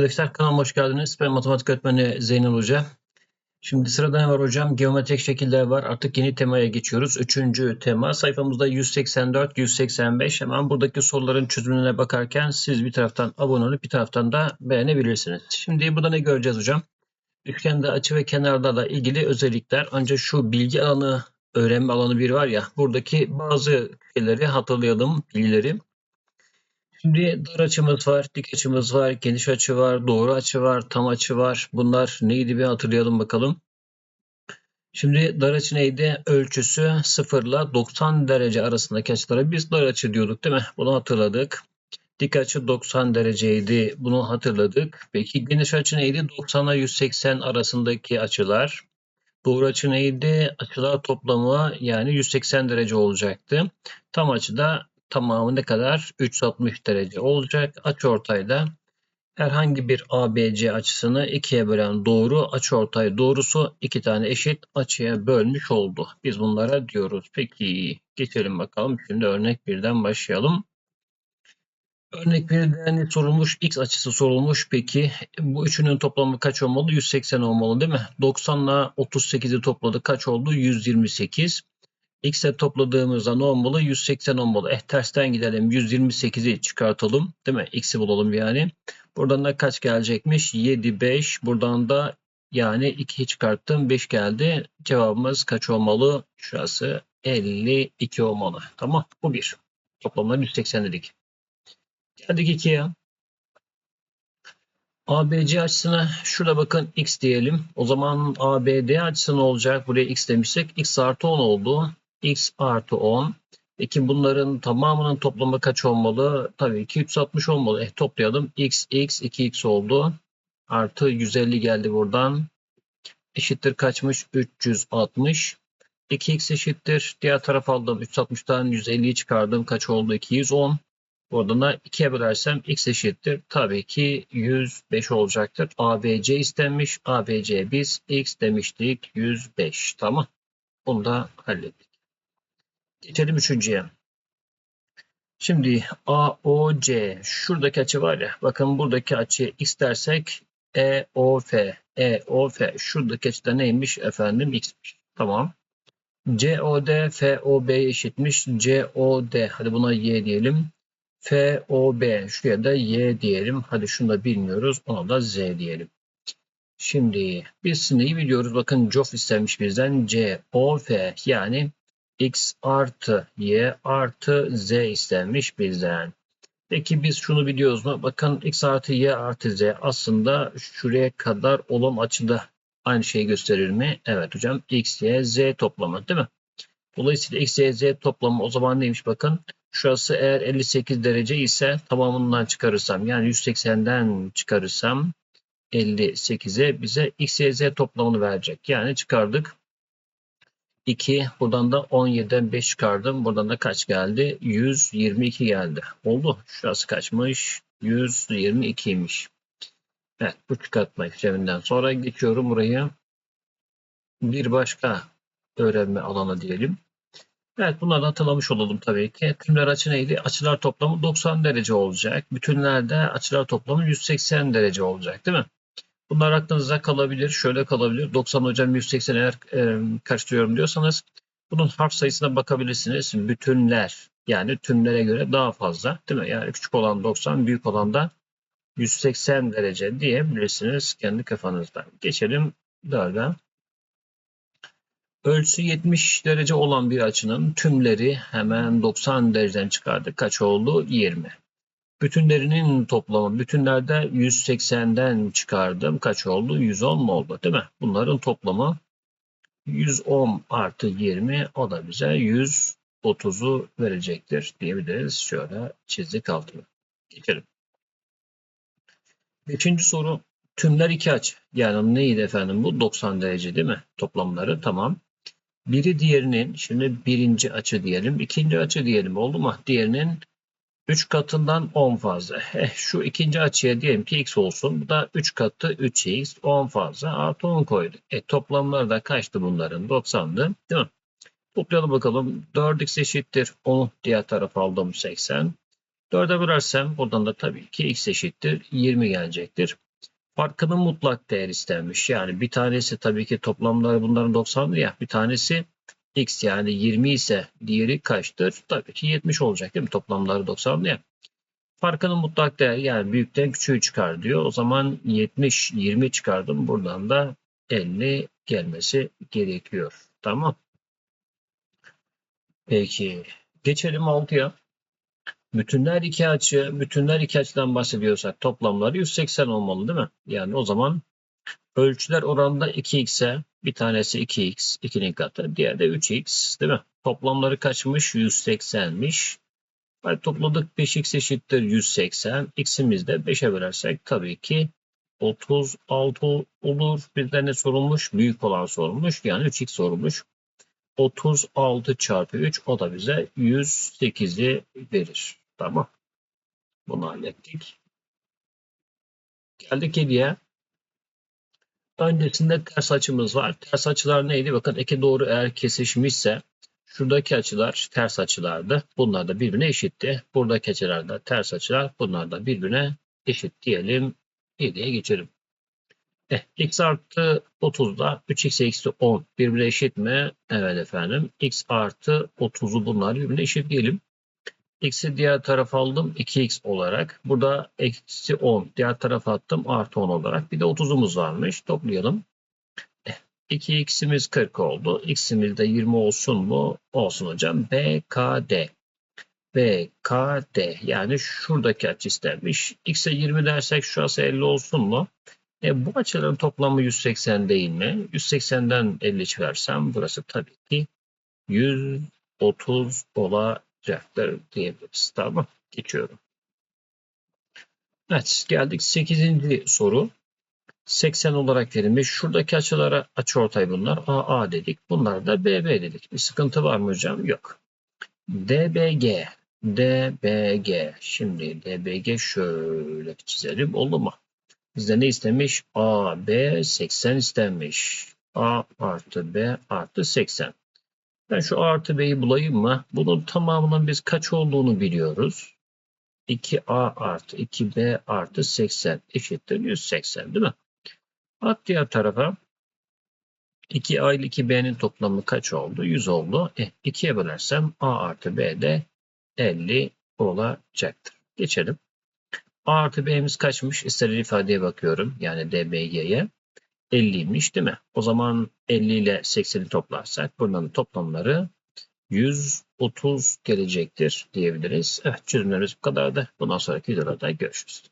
Arkadaşlar kanalıma hoş geldiniz. Ben matematik öğretmeni Zeynel Hoca. Şimdi sırada ne var hocam? Geometrik şekiller var. Artık yeni temaya geçiyoruz. Üçüncü tema. Sayfamızda 184, 185. Hemen buradaki soruların çözümüne bakarken siz bir taraftan abone olup bir taraftan da beğenebilirsiniz. Şimdi burada ne göreceğiz hocam? Üçgende açı ve kenarlarla ilgili özellikler. Ancak şu bilgi alanı, öğrenme alanı bir var ya. Buradaki bazı şeyleri hatırlayalım, bilgileri. Şimdi dar açımız var, dik açımız var, geniş açı var, doğru açı var, tam açı var. Bunlar neydi bir hatırlayalım bakalım. Şimdi dar açı neydi? Ölçüsü 0 ile 90 derece arasındaki açılara biz dar açı diyorduk değil mi? Bunu hatırladık. Dik açı 90 dereceydi. Bunu hatırladık. Peki geniş açı neydi? 90 ile 180 arasındaki açılar. Doğru açı neydi? Açılar toplamı yani 180 derece olacaktı. Tam açıda tamamı ne kadar? 360 derece olacak. Açıortayda herhangi bir ABC açısını ikiye bölen doğru açıortay doğrusu iki tane eşit açıya bölmüş oldu. Biz bunlara diyoruz. Peki geçelim bakalım. Şimdi örnek birden başlayalım. Örnek birden sorulmuş x açısı sorulmuş. Peki bu üçünün toplamı kaç olmalı? 180 olmalı değil mi? 90 ile 38'i topladı. Kaç oldu? 128. X'e topladığımızda ne olmalı? 180 olmalı. Eh tersten gidelim. 128'i çıkartalım. Değil mi? X'i bulalım yani. Buradan da kaç gelecekmiş? 7, 5. Buradan da yani 2'yi çıkarttım. 5 geldi. Cevabımız kaç olmalı? Şurası 52 olmalı. Tamam. Bu bir. Toplamda 180 dedik. Geldik 2'ye. ABC açısına şurada bakın x diyelim. O zaman ABD açısı ne olacak? Buraya x demişsek x artı 10 oldu x artı 10. Peki bunların tamamının toplamı kaç olmalı? Tabii ki 360 olmalı. Eh, toplayalım. x, x, 2x oldu. Artı 150 geldi buradan. Eşittir kaçmış? 360. 2x eşittir. Diğer taraf aldım. 360'tan 150'yi çıkardım. Kaç oldu? 210. Buradan da 2'ye bölersem x eşittir. Tabii ki 105 olacaktır. ABC istenmiş. ABC biz x demiştik. 105. Tamam. Bunu da hallettik. Geçelim üçüncüye. Şimdi AOC şuradaki açı var ya bakın buradaki açı x dersek EOF EOF şuradaki açı da neymiş efendim x'miş. Tamam. COD FOB eşitmiş. COD hadi buna y diyelim. FOB şuraya da y diyelim. Hadi şunu da bilmiyoruz. Ona da z diyelim. Şimdi biz neyi biliyoruz? Bakın COF istenmiş bizden. COF yani x artı y artı z istenmiş bizden. Peki biz şunu biliyoruz mu? Bakın x artı y artı z aslında şuraya kadar olan açıda aynı şeyi gösterir mi? Evet hocam x, y, z toplamı değil mi? Dolayısıyla x, y, z toplamı o zaman neymiş bakın. Şurası eğer 58 derece ise tamamından çıkarırsam yani 180'den çıkarırsam 58'e bize x, y, z toplamını verecek. Yani çıkardık. 2. Buradan da 17'den 5 çıkardım. Buradan da kaç geldi? 122 geldi. Oldu. Şurası kaçmış? 122'ymiş. Evet bu çıkartma işleminden sonra geçiyorum buraya. Bir başka öğrenme alanı diyelim. Evet bunları hatırlamış olalım tabii ki. Tümler açı neydi? Açılar toplamı 90 derece olacak. Bütünlerde açılar toplamı 180 derece olacak değil mi? Bunlar aklınıza kalabilir. Şöyle kalabilir. 90 hocam 180 eğer e, karıştırıyorum diyorsanız bunun harf sayısına bakabilirsiniz. Bütünler yani tümlere göre daha fazla değil mi? Yani küçük olan 90 büyük olan da 180 derece diyebilirsiniz kendi kafanızda. Geçelim 4'e. Ölçüsü 70 derece olan bir açının tümleri hemen 90 dereceden çıkardık. Kaç oldu? 20. Bütünlerinin toplamı bütünlerde 180'den çıkardım. Kaç oldu? 110 mu oldu değil mi? Bunların toplamı 110 artı 20 o da bize 130'u verecektir diyebiliriz. Şöyle çizdik altını. Geçelim. Beşinci soru tümler iki açı. Yani neydi efendim bu? 90 derece değil mi? Toplamları tamam. Biri diğerinin şimdi birinci açı diyelim. ikinci açı diyelim oldu mu? Diğerinin 3 katından 10 fazla. Eh, şu ikinci açıya diyelim ki x olsun. Bu da 3 katı 3x 10 fazla artı 10 koyduk. E, toplamları da kaçtı bunların? 90'dı. Değil mi? Toplayalım bakalım. 4x eşittir 10 diğer tarafa aldım 80. 4'e bölersem buradan da tabii ki x eşittir 20 gelecektir. Farkının mutlak değer istenmiş. Yani bir tanesi tabii ki toplamları bunların 90'dır ya. Bir tanesi x yani 20 ise diğeri kaçtır? Tabii ki 70 olacak değil mi? Toplamları 90'dı ya. Farkının mutlak değer yani büyükten küçüğü çıkar diyor. O zaman 70 20 çıkardım. Buradan da 50 gelmesi gerekiyor. Tamam. Peki. Geçelim 6'ya. Bütünler iki açı, bütünler iki açıdan bahsediyorsak toplamları 180 olmalı değil mi? Yani o zaman ölçüler oranında 2x'e bir tanesi 2x, 2'nin katı, diğer de 3x değil mi? Toplamları kaçmış? 180'miş. Hadi topladık 5x eşittir 180. X'imiz de 5'e bölersek tabii ki 36 olur. Bizden ne sorulmuş? Büyük olan sorulmuş. Yani 3x sorulmuş. 36 çarpı 3 o da bize 108'i verir. Tamam. Bunu hallettik. Geldik 7'ye. Öncesinde ters açımız var. Ters açılar neydi? Bakın eke doğru eğer kesişmişse şuradaki açılar ters açılardı. Bunlar da birbirine eşitti. Buradaki açılar da ters açılar. Bunlar da birbirine eşit diyelim. 7'ye geçelim. Eh, x artı 30'da 3x eksi 10 birbirine eşit mi? Evet efendim. x artı 30'u bunlar birbirine eşit diyelim. X'i diğer tarafa aldım 2x olarak. Burada eksi 10 diğer tarafa attım artı 10 olarak. Bir de 30'umuz varmış. Toplayalım. Eh, 2x'imiz 40 oldu. x'imiz de 20 olsun mu? Olsun hocam. BKD. BKD yani şuradaki açı istenmiş. X'e 20 dersek şurası 50 olsun mu? E, bu açıların toplamı 180 değil mi? 180'den 50 çıkarsam burası tabii ki 130 olacaktır diyebiliriz. Tamam Geçiyorum. Evet geldik 8. soru. 80 olarak verilmiş. Şuradaki açılara açıortay bunlar. AA dedik. Bunlar da BB dedik. Bir sıkıntı var mı hocam? Yok. DBG. DBG. Şimdi DBG şöyle çizelim. Oldu mu? Bizde ne istemiş? A, B 80 istenmiş. A artı B artı 80. Ben şu artı B'yi bulayım mı? Bunun tamamının biz kaç olduğunu biliyoruz. 2A artı 2B artı 80 eşittir 180 değil mi? At diğer tarafa. 2A ile 2B'nin toplamı kaç oldu? 100 oldu. E, 2'ye bölersem A artı B de 50 olacaktır. Geçelim. A artı B'miz kaçmış? İstediği ifadeye bakıyorum. Yani DBG'ye. 50'ymiş değil mi? O zaman 50 ile 80'i toplarsak bunların toplamları 130 gelecektir diyebiliriz. Evet çözümlerimiz bu kadardı. Bundan sonraki videolarda görüşürüz.